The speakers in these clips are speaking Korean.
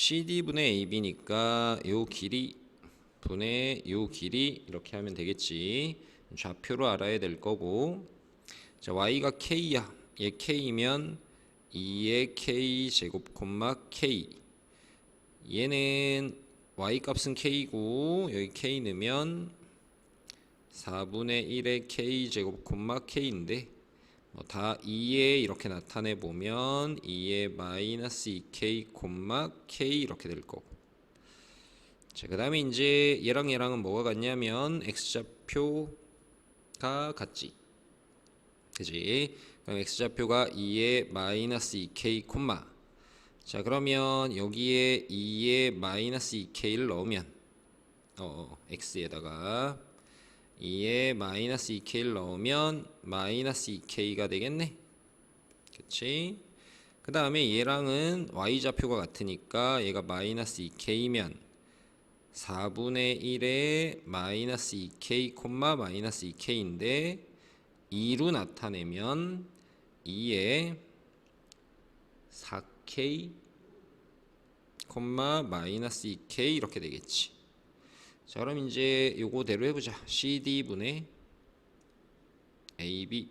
CD분의 AB니까 요 길이 분의 요 길이 이렇게 하면 되겠지. 좌표로 알아야 될 거고. 자, y가 k야. 얘 k면 2의 k 제곱 콤마 k. 얘는 y 값은 k고 여기 k 넣으면 4분의 1의 k 제곱 콤마 k인데 뭐 다 2에 이렇게 나타내 보면 2의 마이너스 2k 콤마 k 이렇게 될 거고. 자 그 다음에 이제 얘랑 얘랑은 뭐가 같냐면 x좌표가 같지. 그지? 그럼 x좌표가 2의 마이너스 2k 콤마. 자 그러면 여기에 2의 마이너스 2k를 넣으면 어, 어 x에다가 2에 마이너스 2k를 넣으면 마이너스 2k가 되겠네. 그치? 그 다음에 얘랑은 y좌표가 같으니까 얘가 마이너스 2k면 4분의 1에 마이너스 2k 콤마 마이너스 2k인데 2로 나타내면 2에 4k 콤마 마이너스 2k 이렇게 되겠지 자 그럼 이제 요거대로 해보자. CD분의 AB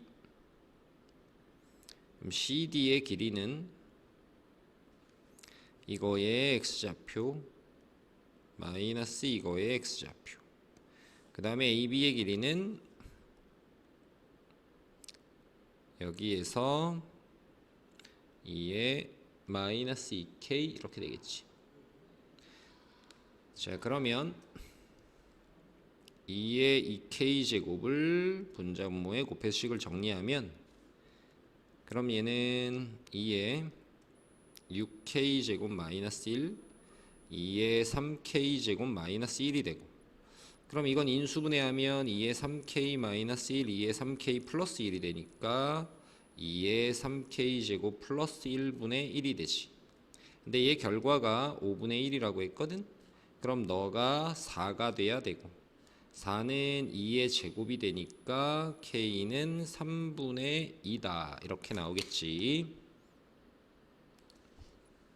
CD의 길이는 이거의 X좌표 마이너스 이거의 X좌표. 그 다음에 AB의 길이는 여기에서 2의 마이너스 2K 이렇게 되겠지. 자 그러면 2의 2k 제곱을 분자분모에 곱해서 식을 정리하면 그럼 얘는 2의 6k 제곱 마이너스 1 2의 3k 제곱 마이너스 1이 되고 그럼 이건 인수분해하면 2의 3k 마이너스 1 2의 3k 플러스 1이 되니까 2의 3k 제곱 플러스 1분의 1이 되지. 근데 얘 결과가 5분의 1이라고 했거든? 그럼 너가 4가 돼야 되고 4는 2의 제곱이 되니까 K는 3분의 2다. 이렇게 나오겠지.